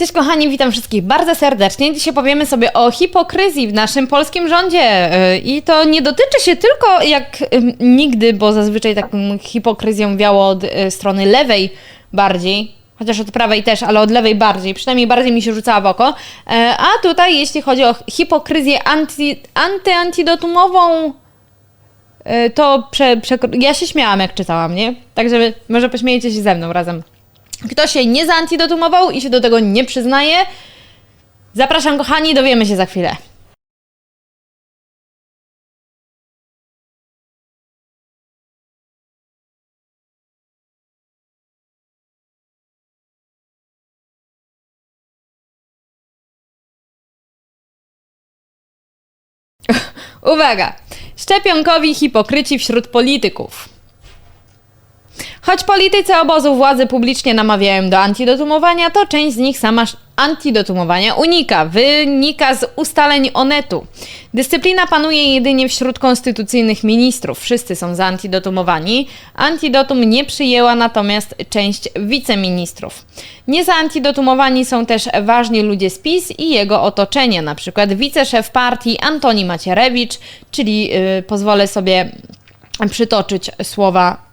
Cześć kochani, witam wszystkich bardzo serdecznie. Dzisiaj powiemy sobie o hipokryzji w naszym polskim rządzie. Yy, I to nie dotyczy się tylko jak nigdy, bo zazwyczaj taką hipokryzją wiało od y, strony lewej bardziej, chociaż od prawej też, ale od lewej bardziej, przynajmniej bardziej mi się rzucała w oko. E, A tutaj, jeśli chodzi o hipokryzję anty, antyantidotumową, y, to prze, prze, ja się śmiałam jak czytałam, nie? Także może pośmiejecie się ze mną razem. Kto się nie zaantidotumował i się do tego nie przyznaje, zapraszam kochani, dowiemy się za chwilę. Uwaga! Szczepionkowi hipokryci wśród polityków. Choć politycy obozu władzy publicznie namawiają do antidotumowania, to część z nich sama antidotumowania unika. Wynika z ustaleń Onetu. Dyscyplina panuje jedynie wśród konstytucyjnych ministrów. Wszyscy są zaantidotumowani. Antidotum nie przyjęła natomiast część wiceministrów. Nie zaantidotumowani są też ważni ludzie z PiS i jego otoczenia, na przykład wiceszef partii Antoni Macierewicz, czyli yy, pozwolę sobie przytoczyć słowa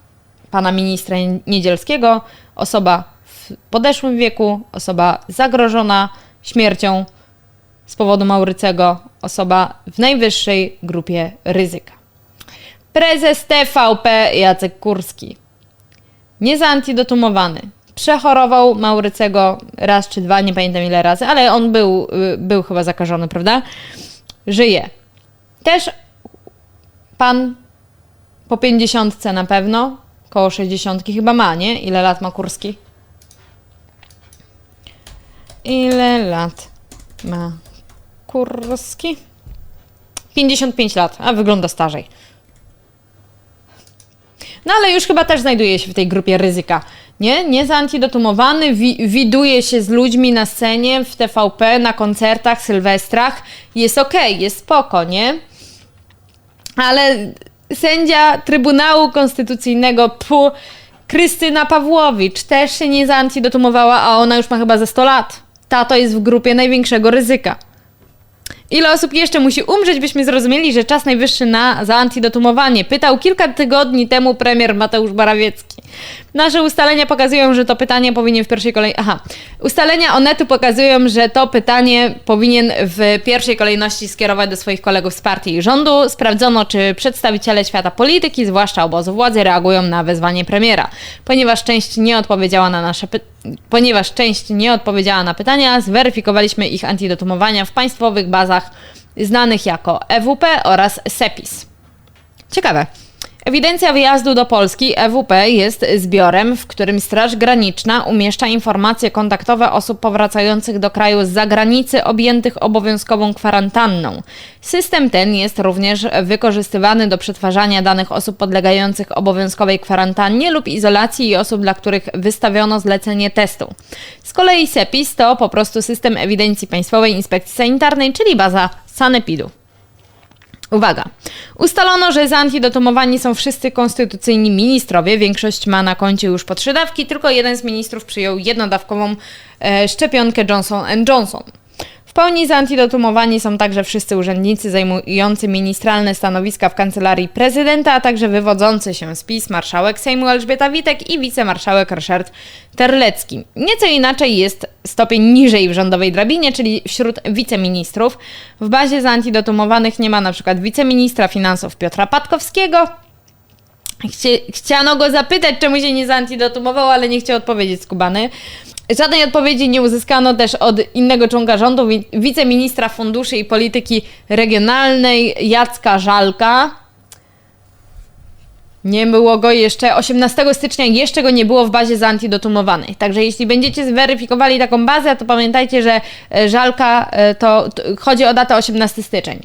pana ministra Niedzielskiego, osoba w podeszłym wieku, osoba zagrożona śmiercią z powodu Maurycego, osoba w najwyższej grupie ryzyka. Prezes TVP Jacek Kurski. Niezaantidotumowany. Przechorował Maurycego raz czy dwa, nie pamiętam ile razy, ale on był, y, był chyba zakażony, prawda? Żyje. Też pan po 50 na pewno, koło 60 chyba ma, nie? Ile lat ma Kurski? Ile lat ma Kurski? 55 lat, a wygląda starzej. No ale już chyba też znajduje się w tej grupie ryzyka. Nie? Nie zaantidotumowany, wi- widuje się z ludźmi na scenie, w TVP, na koncertach, sylwestrach. Jest okej, jest spoko, nie? Ale sędzia Trybunału Konstytucyjnego pu, Krystyna Pawłowicz też się nie zaantidotumowała, a ona już ma chyba ze 100 lat. Ta to jest w grupie największego ryzyka. Ile osób jeszcze musi umrzeć, byśmy zrozumieli, że czas najwyższy na zaantidotumowanie? Pytał kilka tygodni temu premier Mateusz Morawiecki. Nasze ustalenia pokazują, że to pytanie powinien w pierwszej kolejności. Aha. Ustalenia Onetu pokazują, że to pytanie powinien w pierwszej kolejności skierować do swoich kolegów z partii i rządu. Sprawdzono, czy przedstawiciele świata polityki, zwłaszcza obozu władzy, reagują na wezwanie premiera. Ponieważ część nie odpowiedziała na nasze. Ponieważ część nie odpowiedziała na pytania, zweryfikowaliśmy ich antidotumowania w państwowych bazach znanych jako EWP oraz SEPIS. Ciekawe. Ewidencja wyjazdu do Polski EWP jest zbiorem, w którym Straż Graniczna umieszcza informacje kontaktowe osób powracających do kraju z zagranicy objętych obowiązkową kwarantanną. System ten jest również wykorzystywany do przetwarzania danych osób podlegających obowiązkowej kwarantannie lub izolacji i osób, dla których wystawiono zlecenie testu. Z kolei SEPIS to po prostu system ewidencji Państwowej Inspekcji Sanitarnej, czyli baza Sanepidu. Uwaga! Ustalono, że zaantidotumowani są wszyscy konstytucyjni ministrowie. Większość ma na koncie już po trzy dawki, tylko jeden z ministrów przyjął jednodawkową e, szczepionkę Johnson Johnson. Pełni zaantidotumowani są także wszyscy urzędnicy zajmujący ministralne stanowiska w kancelarii prezydenta, a także wywodzący się z PiS marszałek Sejmu Elżbieta Witek i wicemarszałek Ryszard Terlecki. Nieco inaczej jest stopień niżej w rządowej drabinie, czyli wśród wiceministrów. W bazie zaantidotumowanych nie ma przykład wiceministra finansów Piotra Patkowskiego, Chcie, chciano go zapytać, czemu się nie zaantidotumował, ale nie chciał odpowiedzieć skubany. Żadnej odpowiedzi nie uzyskano też od innego członka rządu, wi- wiceministra funduszy i polityki regionalnej Jacka Żalka. Nie było go jeszcze 18 stycznia, jeszcze go nie było w bazie zaantidotumowanych. Także jeśli będziecie zweryfikowali taką bazę, to pamiętajcie, że e, Żalka e, to, to chodzi o datę 18 styczeń.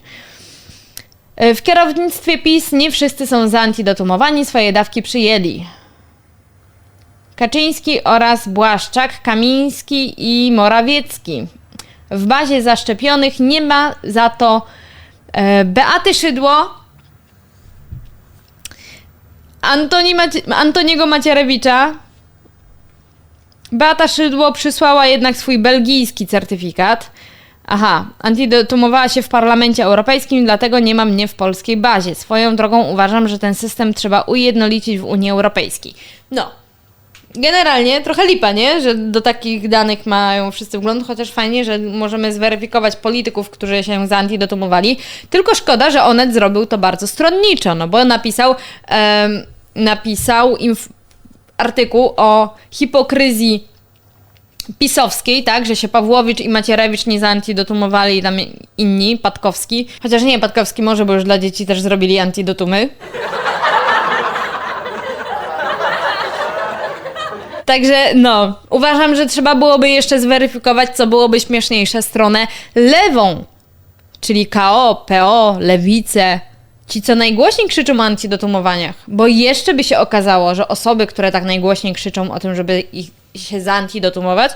E, W kierownictwie PiS nie wszyscy są zaantidotumowani, swoje dawki przyjęli. Kaczyński oraz Błaszczak, Kamiński i Morawiecki. W bazie zaszczepionych nie ma za to e, Beaty Szydło, Antoni Macie- Antoniego Macierewicza, Beata Szydło przysłała jednak swój belgijski certyfikat. Aha, antidotumowała się w Parlamencie Europejskim, dlatego nie ma mnie w polskiej bazie. Swoją drogą uważam, że ten system trzeba ujednolicić w Unii Europejskiej. No, generalnie trochę lipa, nie? Że do takich danych mają wszyscy wgląd, chociaż fajnie, że możemy zweryfikować polityków, którzy się zaantidotumowali. Tylko szkoda, że Onet zrobił to bardzo stronniczo, no bo napisał, em, napisał artykuł o hipokryzji pisowskiej, tak, że się Pawłowicz i Macierewicz nie zaantidotumowali i tam inni, Patkowski. Chociaż nie, Patkowski może, bo już dla dzieci też zrobili antidotumy. Także no, uważam, że trzeba byłoby jeszcze zweryfikować, co byłoby śmieszniejsze, stronę lewą, czyli KO, PO, lewice, ci co najgłośniej krzyczą o antidotumowaniach, bo jeszcze by się okazało, że osoby, które tak najgłośniej krzyczą o tym, żeby ich się zaantidotumować,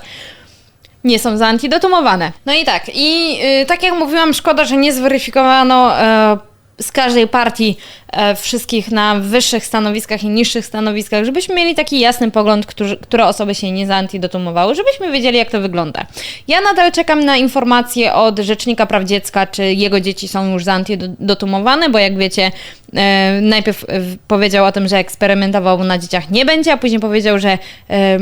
nie są zaantidotumowane. No i tak, i y, tak jak mówiłam, szkoda, że nie zweryfikowano e, z każdej partii e, wszystkich na wyższych stanowiskach i niższych stanowiskach, żebyśmy mieli taki jasny pogląd, którzy, które osoby się nie zaantidotumowały, żebyśmy wiedzieli, jak to wygląda. Ja nadal czekam na informacje od Rzecznika Praw Dziecka, czy jego dzieci są już zaantidotumowane, bo jak wiecie, e, najpierw powiedział o tym, że eksperymentował na dzieciach nie będzie, a później powiedział, że e,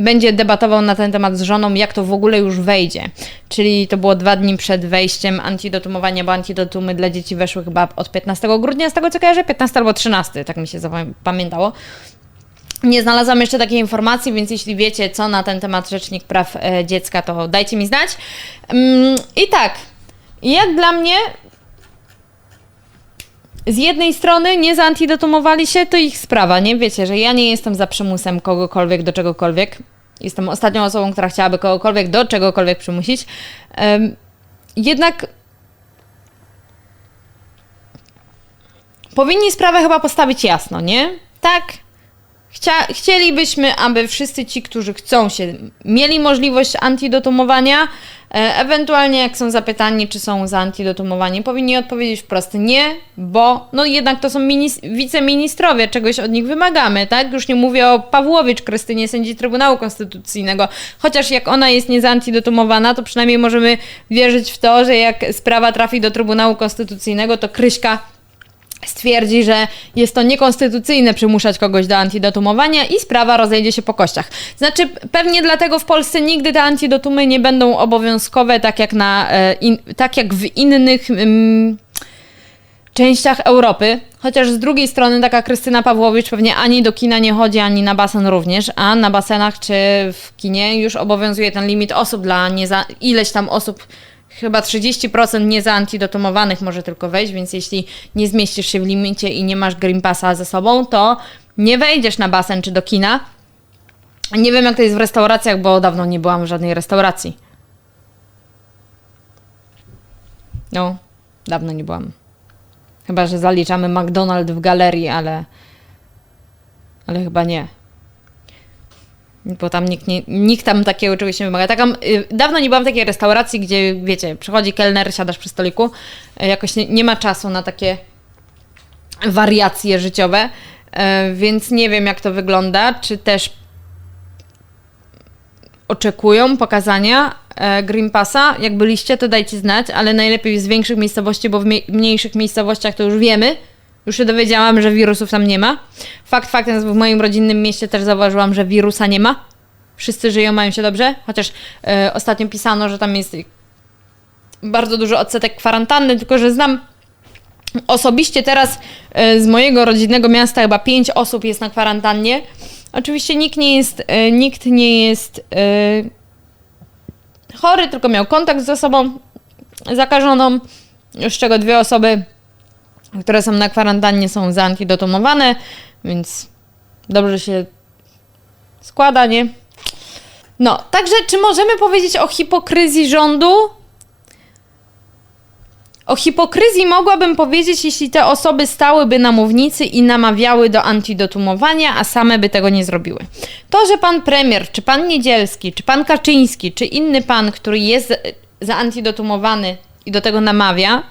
będzie debatował na ten temat z żoną, jak to w ogóle już wejdzie. Czyli to było dwa dni przed wejściem antidotumowania, bo antidotumy dla dzieci weszły chyba od 15 grudnia, z tego co kojarzę, 15 albo 13, tak mi się zapamiętało. Nie znalazłam jeszcze takiej informacji, więc jeśli wiecie, co na ten temat Rzecznik Praw e, Dziecka, to dajcie mi znać. Mm, I tak, jak dla mnie, z jednej strony nie zaantidotumowali się, to ich sprawa, nie? Wiecie, że ja nie jestem za przymusem kogokolwiek do czegokolwiek. Jestem ostatnią osobą, która chciałaby kogokolwiek do czegokolwiek przymusić. Um, jednak powinni sprawę chyba postawić jasno, nie? Tak, Chcia, chcielibyśmy, aby wszyscy ci, którzy chcą się, mieli możliwość antidotumowania, e, ewentualnie jak są zapytani, czy są za antidotumowanie, powinni odpowiedzieć wprost nie, bo no jednak to są minis- wiceministrowie, czegoś od nich wymagamy, tak? Już nie mówię o Pawłowicz, Krystynie, sędzi Trybunału Konstytucyjnego, chociaż jak ona jest nie zaantidotumowana, to przynajmniej możemy wierzyć w to, że jak sprawa trafi do Trybunału Konstytucyjnego, to Kryśka stwierdzi, że jest to niekonstytucyjne przymuszać kogoś do antidotumowania i sprawa rozejdzie się po kościach. Znaczy, pewnie dlatego w Polsce nigdy te antidotumy nie będą obowiązkowe, tak jak, na, e, in, tak jak w innych mm, częściach Europy. Chociaż z drugiej strony taka Krystyna Pawłowicz pewnie ani do kina nie chodzi, ani na basen również, a na basenach czy w kinie już obowiązuje ten limit osób dla nieza, ileś tam osób chyba 30% niezaantidotumowanych może tylko wejść, więc jeśli nie zmieścisz się w limicie i nie masz Green Passa ze sobą, to nie wejdziesz na basen czy do kina. Nie wiem, jak to jest w restauracjach, bo dawno nie byłam w żadnej restauracji. No, dawno nie byłam. Chyba, że zaliczamy McDonald's w galerii, ale. Ale chyba nie bo tam nikt, nie, nikt tam takiego czegoś nie wymaga. Taką, y, dawno nie byłam w takiej restauracji, gdzie wiecie, przychodzi kelner, siadasz przy stoliku, y, jakoś nie, nie ma czasu na takie wariacje życiowe, y, więc nie wiem jak to wygląda, czy też oczekują pokazania Green Passa. Jak byliście, to dajcie znać, ale najlepiej z większych miejscowości, bo w mniejszych miejscowościach to już wiemy, już się dowiedziałam, że wirusów tam nie ma. Fakt faktem, w moim rodzinnym mieście też zauważyłam, że wirusa nie ma. Wszyscy żyją, mają się dobrze, chociaż e, ostatnio pisano, że tam jest bardzo duży odsetek kwarantanny, tylko że znam osobiście teraz e, z mojego rodzinnego miasta chyba pięć osób jest na kwarantannie. Oczywiście nikt nie jest, e, nikt nie jest chory, tylko miał kontakt z osobą zakażoną, z czego dwie osoby które są na kwarantannie, są zaantidotumowane, więc dobrze się składa, nie? No, także czy możemy powiedzieć o hipokryzji rządu? O hipokryzji mogłabym powiedzieć, jeśli te osoby stałyby na mównicy i namawiały do antidotumowania, a same by tego nie zrobiły. To, że pan premier, czy pan Niedzielski, czy pan Kaczyński, czy inny pan, który jest zaantidotumowany i do tego namawia,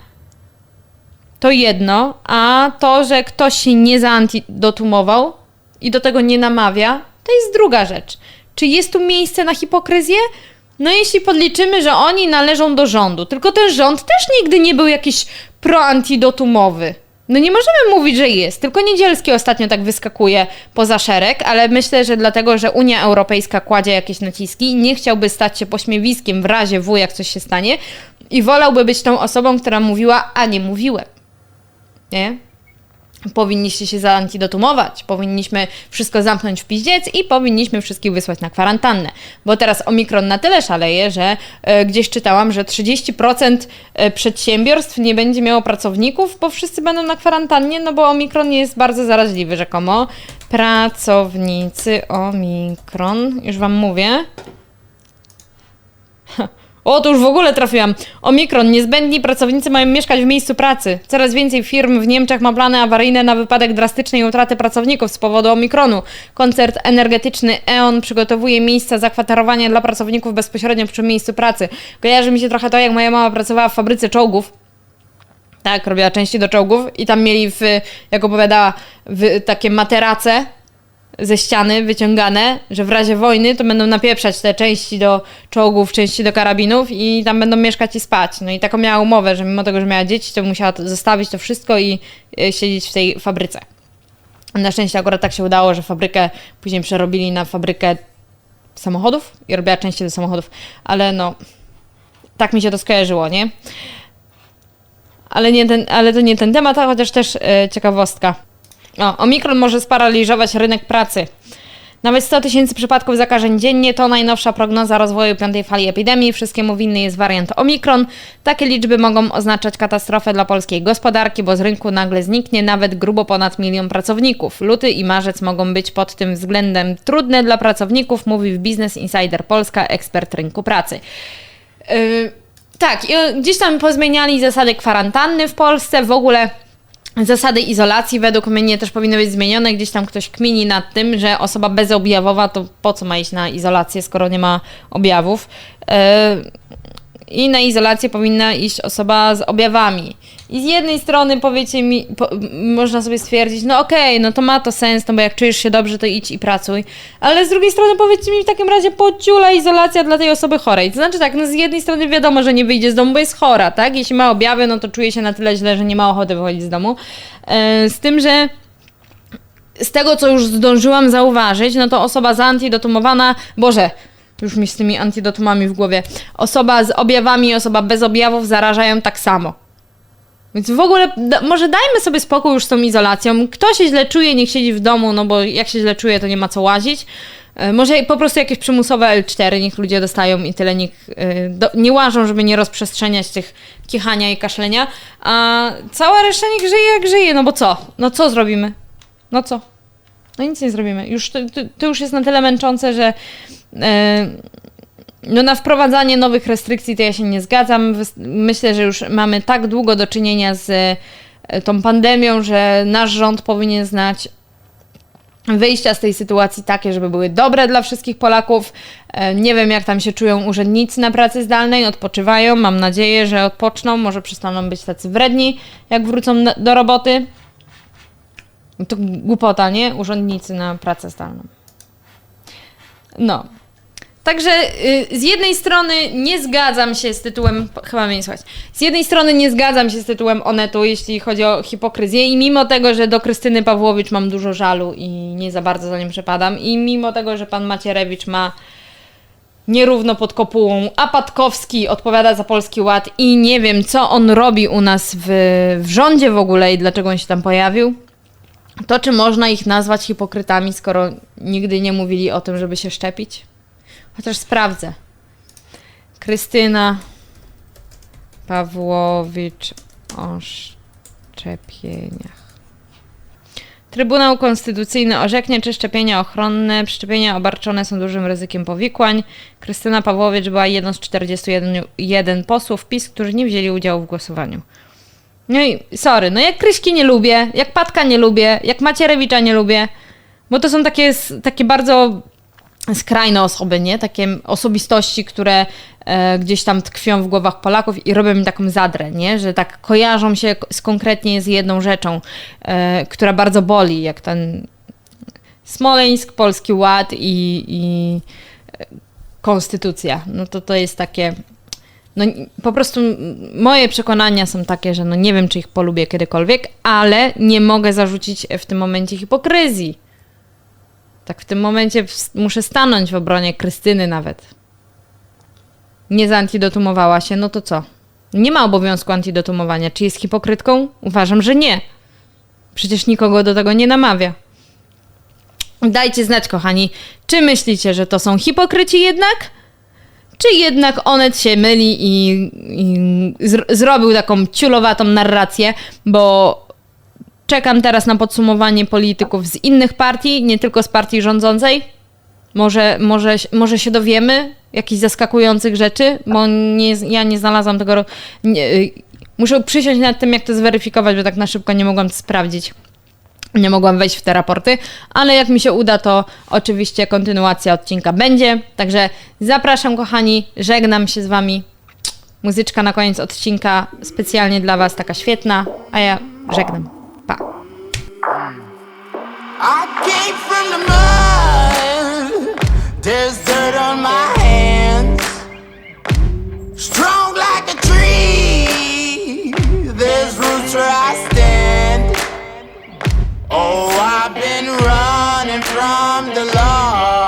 to jedno, a to, że ktoś się nie zaantidotumował i do tego nie namawia, to jest druga rzecz. Czy jest tu miejsce na hipokryzję? No jeśli podliczymy, że oni należą do rządu, tylko ten rząd też nigdy nie był jakiś pro-antidotumowy. No nie możemy mówić, że jest. Tylko Niedzielski ostatnio tak wyskakuje poza szereg, ale myślę, że dlatego, że Unia Europejska kładzie jakieś naciski nie chciałby stać się pośmiewiskiem w razie W, jak coś się stanie i wolałby być tą osobą, która mówiła, a nie mówiłem. Nie? Powinniście się zaantidotumować, powinniśmy wszystko zamknąć w piździec i powinniśmy wszystkich wysłać na kwarantannę. Bo teraz Omikron na tyle szaleje, że e, gdzieś czytałam, że 30% e, przedsiębiorstw nie będzie miało pracowników, bo wszyscy będą na kwarantannie, no bo Omikron jest bardzo zaraźliwy rzekomo. Pracownicy Omikron, już Wam mówię. O, to już w ogóle trafiłam. Omikron. Niezbędni pracownicy mają mieszkać w miejscu pracy. Coraz więcej firm w Niemczech ma plany awaryjne na wypadek drastycznej utraty pracowników z powodu Omikronu. Koncert energetyczny E.ON przygotowuje miejsca zakwaterowania dla pracowników bezpośrednio przy miejscu pracy. Kojarzy mi się trochę to, jak moja mama pracowała w fabryce czołgów. Tak, robiła części do czołgów i tam mieli, w, jak opowiadała, w, takie materace ze ściany wyciągane, że w razie wojny to będą napieprzać te części do czołgów, części do karabinów i tam będą mieszkać i spać. No i taką miała umowę, że mimo tego, że miała dzieci, to musiała zostawić to wszystko i y, siedzieć w tej fabryce. Na szczęście akurat tak się udało, że fabrykę później przerobili na fabrykę samochodów i robiła części do samochodów, ale no tak mi się to skojarzyło, nie? Ale, nie ten, ale to nie ten temat, a chociaż też e, ciekawostka. O, Omikron może sparaliżować rynek pracy. Nawet 100 tysięcy przypadków zakażeń dziennie to najnowsza prognoza rozwoju piątej fali epidemii. Wszystkiemu winny jest wariant Omikron. Takie liczby mogą oznaczać katastrofę dla polskiej gospodarki, bo z rynku nagle zniknie nawet grubo ponad milion pracowników. Luty i marzec mogą być pod tym względem trudne dla pracowników, mówi w Business Insider Polska ekspert rynku pracy. Yy, tak, gdzieś tam pozmieniali zasady kwarantanny w Polsce, w ogóle Zasady izolacji według mnie też powinny być zmienione. Gdzieś tam ktoś kmini nad tym, że osoba bezobjawowa to po co ma iść na izolację, skoro nie ma objawów. I na izolację powinna iść osoba z objawami. I z jednej strony powiecie mi, po, można sobie stwierdzić, no okej, okay, no to ma to sens, no bo jak czujesz się dobrze, to idź i pracuj. Ale z drugiej strony powiedzcie mi w takim razie pociula izolacja dla tej osoby chorej. To znaczy tak, no z jednej strony wiadomo, że nie wyjdzie z domu, bo jest chora, tak? Jeśli ma objawy, no to czuje się na tyle źle, że nie ma ochoty wychodzić z domu. Yy, z tym, że z tego, co już zdążyłam zauważyć, no to osoba zaantidotumowana, Boże, już mi z tymi antidotumami w głowie. Osoba z objawami i osoba bez objawów zarażają tak samo. Więc w ogóle da, może dajmy sobie spokój już z tą izolacją. Kto się źle czuje, niech siedzi w domu, no bo jak się źle czuje, to nie ma co łazić. E, może po prostu jakieś przymusowe L4 niech ludzie dostają i tyle niech e, do, nie łażą, żeby nie rozprzestrzeniać tych kichania i kaszlenia. A cała reszta niech żyje jak żyje, no bo co? No co zrobimy? No co? No nic nie zrobimy. Już to, to, to już jest na tyle męczące, że no na wprowadzanie nowych restrykcji to ja się nie zgadzam. Myślę, że już mamy tak długo do czynienia z e, tą pandemią, że nasz rząd powinien znać wyjścia z tej sytuacji takie, żeby były dobre dla wszystkich Polaków. E, nie wiem, jak tam się czują urzędnicy na pracy zdalnej, odpoczywają. Mam nadzieję, że odpoczną, może przestaną być tacy wredni, jak wrócą do roboty. To głupota, nie? Urzędnicy na pracę zdalną. No. Także y, z jednej strony nie zgadzam się z tytułem, chyba mnie nie słuchać, z jednej strony nie zgadzam się z tytułem Onetu, jeśli chodzi o hipokryzję i mimo tego, że do Krystyny Pawłowicz mam dużo żalu i nie za bardzo za nim przepadam i mimo tego, że pan Macierewicz ma nierówno pod kopułą, a Patkowski odpowiada za Polski Ład i nie wiem, co on robi u nas w, w rządzie w ogóle i dlaczego on się tam pojawił, to czy można ich nazwać hipokrytami, skoro nigdy nie mówili o tym, żeby się szczepić? Chociaż sprawdzę. Krystyna Pawłowicz o szczepieniach. Trybunał Konstytucyjny orzeknie, czy szczepienia ochronne, szczepienia obarczone są dużym ryzykiem powikłań. Krystyna Pawłowicz była jedną z 41 posłów PiS, którzy nie wzięli udziału w głosowaniu. No i sorry, no jak Kryśki nie lubię, jak Patka nie lubię, jak Macierewicza nie lubię, bo to są takie, takie bardzo skrajne osoby, nie? Takie osobistości, które e, gdzieś tam tkwią w głowach Polaków i robią mi taką zadrę, nie? Że tak kojarzą się z konkretnie z jedną rzeczą, e, która bardzo boli, jak ten Smoleńsk, Polski Ład i, i konstytucja. No to to jest takie. No, po prostu moje przekonania są takie, że no nie wiem, czy ich polubię kiedykolwiek, ale nie mogę zarzucić w tym momencie hipokryzji. Tak w tym momencie muszę stanąć w obronie Krystyny nawet. Nie zaantidotumowała się, no to co? Nie ma obowiązku antidotumowania. Czy jest hipokrytką? Uważam, że nie. Przecież nikogo do tego nie namawia. Dajcie znać, kochani, czy myślicie, że to są hipokryci jednak? Czy jednak Onet się myli i, i zr- zrobił taką ciulowatą narrację, bo czekam teraz na podsumowanie polityków z innych partii, nie tylko z partii rządzącej. Może, może, może się dowiemy jakichś zaskakujących rzeczy, bo nie, ja nie znalazłam tego. Nie, y, muszę przysiąść nad tym, jak to zweryfikować, bo tak na szybko nie mogłam sprawdzić. Nie mogłam wejść w te raporty, ale jak mi się uda, to oczywiście kontynuacja odcinka będzie. Także zapraszam, kochani, żegnam się z Wami. Muzyczka na koniec odcinka specjalnie dla Was, taka świetna, a ja żegnam. There's dirt on my hands. Strong like a tree. There's roots where I stand. Oh, I've been running from the law.